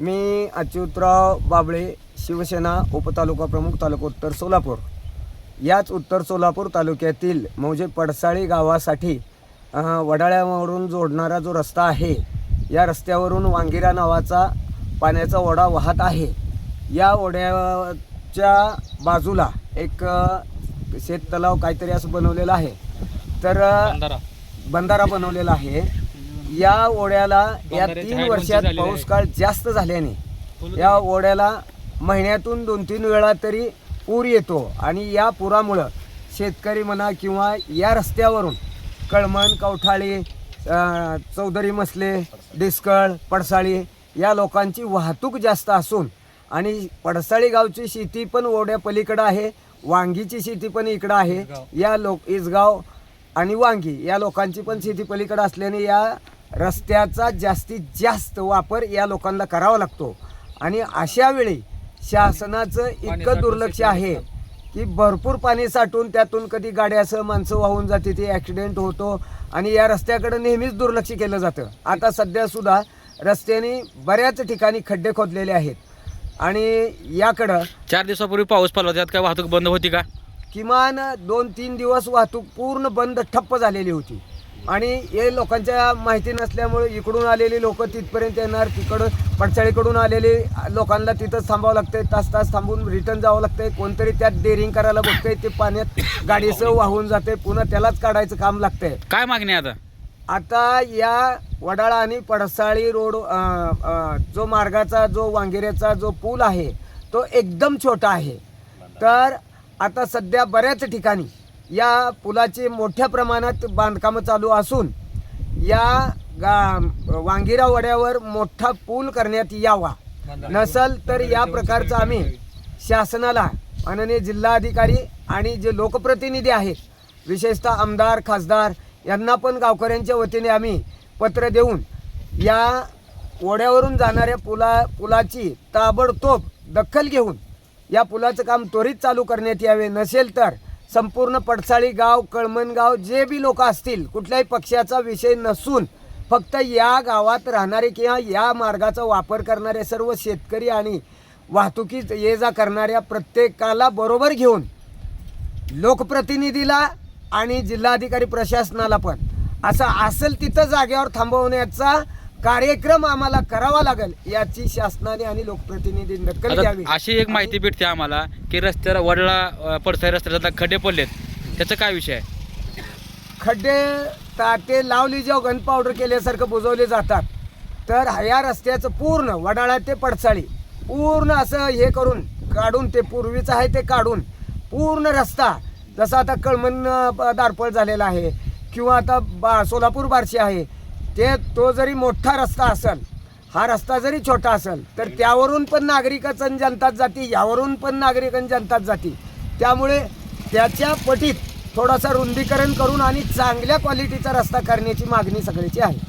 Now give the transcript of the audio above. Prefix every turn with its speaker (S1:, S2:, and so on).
S1: मी अच्युतराव बाबळे शिवसेना उपतालुका प्रमुख तालुका उत्तर सोलापूर. याच उत्तर सोलापूर तालुक्यातील मौजे पडसाळी गावासाठी वडाळ्यावरून जोडणारा जो रस्ता आहे या रस्त्यावरून वांगिरा नावाचा पाण्याचा ओढा वाहत आहे. या ओढ्याच्या बाजूला एक अ, शेततलाव काहीतरी असं बनवलेलं आहे. तर बंधारा बनवलेला आहे. या ओढ्याला या तीन वर्षात पाऊस. काळ जास्त झाल्याने या ओढ्याला महिन्यातून दोन तीन वेळा तरी पूर येतो आणि या पुरामुळं शेतकरी म्हणा किंवा या रस्त्यावरून कळमण कवठाळी चौधरी मसले डिस्कळ पडसाळी या लोकांची वाहतूक जास्त असून आणि पडसाळी गावची शेती पण ओढ्या पलीकडं आहे वांगीची शेती पण इकडं आहे या लोक इसगाव आणि वांगी या लोकांची पण शेती पलीकडे असल्याने या रस्त्याचा जास्तीत जास्त वापर या लोकांना करावा लागतो. आणि अशा वेळी शासनाचं इतकं दुर्लक्ष आहे की भरपूर पाणी साठून त्यातून कधी गाड्यासह माणसं वाहून जाते ते ॲक्सिडेंट होतो आणि या रस्त्याकडे नेहमीच दुर्लक्ष केलं जातं. आता सध्या सुद्धा रस्त्याने बऱ्याच ठिकाणी खड्डे खोदलेले आहेत. आणि याकडं
S2: चार दिवसापूर्वी पाऊस पडला त्यात काय वाहतूक बंद होती का?
S1: किमान दोन तीन दिवस वाहतूक पूर्ण बंद ठप्प झालेली होती. आणि हे लोकांच्या माहिती नसल्यामुळे इकडून आलेली लोक तिथपर्यंत येणार तिकडं पडसाळीकडून आलेले लोकांना तिथंच थांबावं लागतंय तास तास थांबून रिटर्न जावं लागतंय. कोणतरी त्यात डेअरिंग करायला बघतंय ते पाण्यात गाडीसह वाहून जाते पुन्हा त्यालाच काढायचं काम लागतंय.
S2: काय मागणी आता?
S1: आता या वडाळा आणि पडसाळी रोड अ, अ, जो मार्गाचा जो वांगिऱ्याचा जो पूल आहे तो एकदम छोटा आहे. तर आता सध्या बऱ्याच ठिकाणी या पुलाचे मोठ्या प्रमाणात बांधकामं चालू असून या गा वांगिरा वड्यावर मोठा पूल करण्यात यावा. नसल तर या प्रकारचं आम्ही शासनाला माननीय जिल्हाधिकारी आणि जे लोकप्रतिनिधी आहेत विशेषतः आमदार खासदार यांना पण गावकऱ्यांच्या वतीने आम्ही पत्र देऊन या ओढ्यावरून जाणाऱ्या पुला पुलाची ताबडतोब दखल घेऊन या पुलाचं काम त्वरित चालू करण्यात यावे. नसेल तर संपूर्ण पडसाळी गाव कळमणगाव जे बी लोक असतील कुठल्याही पक्षाचा विषय नसून फक्त या गावात राहणारे किंवा या मार्गाचा वापर करणारे सर्व शेतकरी आणि वाहतुकीत ये जा करणाऱ्या प्रत्येकाला बरोबर घेऊन लोकप्रतिनिधीला आणि जिल्हाधिकारी प्रशासनाला पण. असं असेल तिथं जागेवर थांबवण्याचा कार्यक्रम आम्हाला करावा लागेल याची शासनाने आणि लोकप्रतिनिधी दखल घ्यावी
S2: आता अशी एक माहिती भेटते आम्हाला की रस्त्याला वडला पडसाई रस्त्याला आता खड्डे पडलेत. त्याचा काय विषय आहे?
S1: खड्डे ताटे लावली जेव्हा गन पावडर केल्यासारखं बुजवले जातात तर या रस्त्याचं पूर्ण वडाळा ते पडसाळी पूर्ण असं हे करून काढून ते पूर्वीचं आहे ते काढून पूर्ण रस्ता जसा आता कळमन अं, दारपळ झालेला आहे किंवा आता बा सोलापूर बारशी आहे ते तो जरी मोठा रस्ता असेल हा रस्ता जरी छोटा असेल तर त्यावरून पण नागरिकाचं जनतात जनताच जाती यावरून पण नागरिक जनतात जनताच जाती. त्यामुळे त्याच्या पटीत थोडासा रुंदीकरण करून आणि चांगल्या क्वालिटीचा रस्ता करण्याची मागणी सगळ्याची आहे.